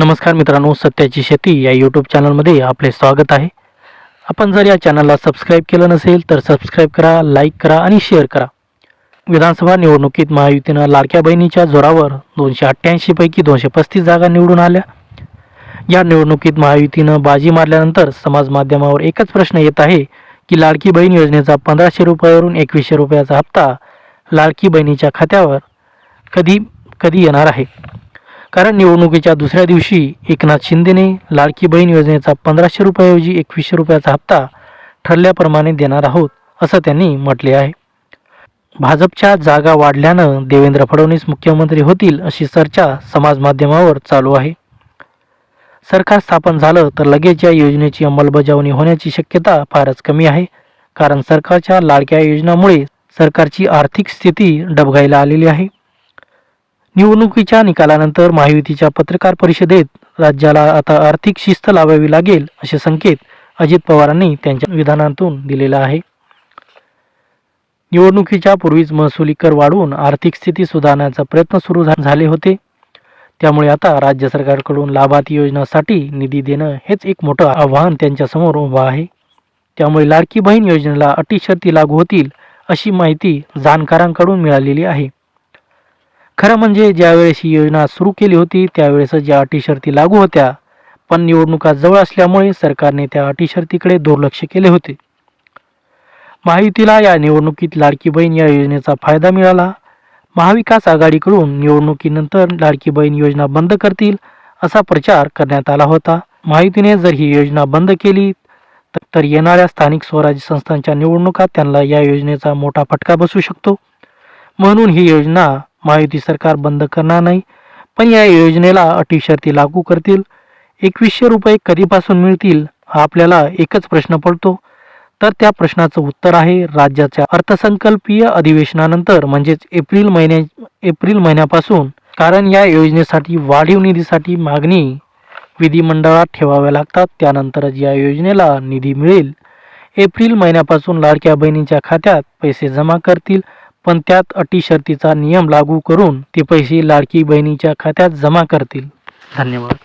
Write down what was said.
नमस्कार मित्रांनो सत्याची शेती या यूट्यूब चॅनलमध्ये आपले स्वागत आहे. आपण जर या चॅनलला सबस्क्राईब केलं नसेल तर सबस्क्राईब करा लाईक करा आणि शेअर करा. विधानसभा निवडणुकीत महायुतीनं लाडक्या बहिणीच्या जोरावर दोनशे अठ्ठ्याऐंशीपैकी दोनशे पस्तीस जागा निवडून आल्या. या निवडणुकीत महायुतीनं बाजी मारल्यानंतर समाज माध्यमावर एकच प्रश्न येत आहे की लाडकी बहीण योजनेचा पंधराशे रुपयावरून एकवीसशे रुपयाचा हप्ता लाडकी बहिणीच्या खात्यावर कधी कधी येणार आहे? कारण निवडणुकीच्या दुसऱ्या दिवशी एकनाथ शिंदेने लाडकी बहीण योजनेचा पंधराशे रुपयाऐवजी एकवीसशे रुपयाचा हप्ता ठरल्याप्रमाणे देणार आहोत असं त्यांनी म्हटले आहे. भाजपच्या जागा वाढल्यानं देवेंद्र फडणवीस मुख्यमंत्री होतील अशी चर्चा समाज माध्यमावर चालू आहे. सरकार स्थापन झालं तर लगेच या योजनेची अंमलबजावणी होण्याची शक्यता फारच कमी आहे. कारण सरकारच्या लाडक्या योजनामुळे सरकारची आर्थिक स्थिती डबघाईला आलेली आहे. निवडणुकीच्या निकालानंतर महायुतीच्या पत्रकार परिषदेत राज्याला आता आर्थिक शिस्त लावावी लागेल असे संकेत अजित पवारांनी त्यांच्या विधानातून दिलेला आहे. निवडणुकीच्या पूर्वीच महसुली कर वाढवून आर्थिक स्थिती सुधारण्याचा प्रयत्न सुरू झाले होते. त्यामुळे आता राज्य सरकारकडून लाभार्थी योजनासाठी निधी देणं हेच एक मोठं आव्हान त्यांच्यासमोर उभं आहे. त्यामुळे लाडकी बहीण योजनेला अटी शर्ती लागू होतील अशी माहिती जाणकारांकडून मिळालेली आहे. खरं म्हणजे ज्यावेळेस ही योजना सुरू केली होती त्यावेळेस ज्या अटी शर्ती लागू होत्या पण निवडणुका जवळ असल्यामुळे सरकारने त्या अटी शर्तीकडे दुर्लक्ष केले होते. महायुतीला या निवडणुकीत लाडकी बहीण या योजनेचा फायदा मिळाला. महाविकास आघाडीकडून निवडणुकीनंतर लाडकी बहीण योजना बंद करतील असा प्रचार करण्यात आला होता. महायुतीने जर ही योजना बंद केली तर येणाऱ्या स्थानिक स्वराज्य संस्थांच्या निवडणुका त्यांना या योजनेचा मोठा फटका बसू शकतो. म्हणून ही योजना महायुती सरकार बंद करणार नाही पण या योजनेला अटी शर्ती लागू करतील. एकवीसशे रुपये कधीपासून मिळतील हा आपल्याला एकच प्रश्न पडतो. तर त्या प्रश्नाचं उत्तर आहे राज्याच्या अर्थसंकल्पीय अधिवेशनानंतर म्हणजेच एप्रिल महिन्या एप्रिल महिन्यापासून. कारण या योजनेसाठी वाढीव निधीसाठी मागणी विधिमंडळात ठेवाव्या लागतात. त्यानंतरच या योजनेला निधी मिळेल. एप्रिल महिन्यापासून लाडक्या बहिणीच्या खात्यात पैसे जमा करतील. पण त्यात अटी शर्तीचा नियम लागू करून ते पैसे लाडकी बहिणीच्या खात्यात जमा करतील. धन्यवाद.